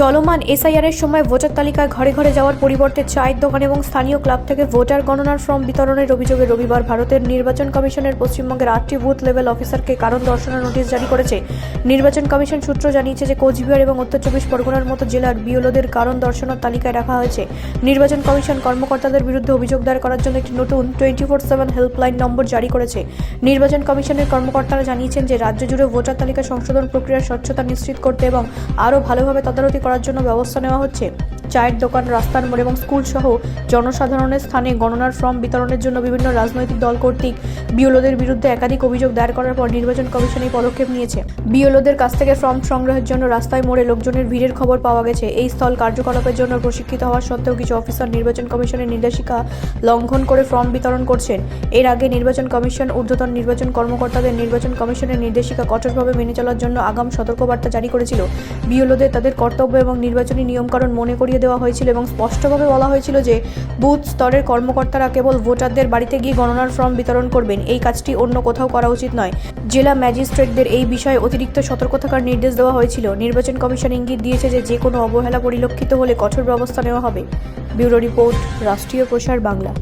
চলমান এসআইআর এর সময় ভোটার তালিকায় ঘরে ঘরে যাওয়ার পরিবর্তে চায়ের দোকান এবং স্থানীয় ক্লাব থেকে ভোটার গণনার ফর্ম বিতরণের অভিযোগে রবিবার ভারতের নির্বাচন কমিশনের পশ্চিমবঙ্গের আটটি বুথ লেভেল অফিসারকে কারণ দর্শানোর নোটিশ জারি করেছে। নির্বাচন কমিশন সূত্র জানিয়েছে যে কোচবিহার এবং উত্তর চব্বিশ পরগনার মতো জেলার বিওলোদের কারণ দর্শানোর তালিকায় রাখা হয়েছে। নির্বাচন কমিশন কর্মকর্তাদের বিরুদ্ধে অভিযোগ দায়ের করার জন্য একটি নতুন twenty four seven helpline number জারি করেছে। নির্বাচন কমিশনের কর্মকর্তারা জানিয়েছেন যে রাজ্য জুড়ে ভোটার তালিকা সংশোধন প্রক্রিয়ার স্বচ্ছতা নিশ্চিত করতে এবং আরও ভালোভাবে তদারকি করার জন্য ব্যবস্থা নেওয়া হচ্ছে। চায়ের দোকান, রাস্তার মোড় এবং স্কুল সহ জনসাধারণের স্থানে গণনার ফর্ম বিতরণের জন্য বিভিন্ন রাজনৈতিক দল কর্তৃক বিওলোদের বিরুদ্ধে একাধিক অভিযোগ দায়ের করার পর নির্বাচন কমিশন এই পদক্ষেপ নিয়েছে। বিওলোদের কাছ থেকে ফর্ম সংগ্রহের জন্য রাস্তায় মোড়ে লোকজনের ভিড়ের খবর পাওয়া গেছে। এই স্থল কার্যকলাপের জন্য প্রশিক্ষিত হওয়া সত্ত্বেও কিছু অফিসার নির্বাচন কমিশনের নির্দেশিকা লঙ্ঘন করে ফর্ম বিতরণ করছেন। এর আগে নির্বাচন কমিশন, ঊর্ধ্বতন নির্বাচন কর্মকর্তাদের নির্বাচন কমিশনের নির্দেশিকা কঠোরভাবে মেনে চলার জন্য আগাম সতর্কবার্তা জারি করেছিল। বিওলোদের তাদের কর্তব্য এবং নির্বাচনী নিয়মকানুন মনে করিয়ে দেওয়া হয়েছিল এবং স্পষ্টভাবে বলা হয়েছিল যে বুথ স্তরের কর্মকর্তারা কেবল ভোটারদের বাড়িতে গিয়ে গণনার ফর্ম বিতরণ করবেন। এই কাজটি অন্য কোথাও করা উচিত নয়। জেলা ম্যাজিস্ট্রেটদের এই বিষয়ে অতিরিক্ত সতর্ক থাকার নির্দেশ দেওয়া হয়েছিল। নির্বাচন কমিশন ইঙ্গিত দিয়েছে যে যে কোনো অবহেলা পরিলক্ষিত হলে কঠোর ব্যবস্থা নেওয়া হবে। ব্যুরো রিপোর্ট, রাষ্ট্রীয় প্রসার বাংলা।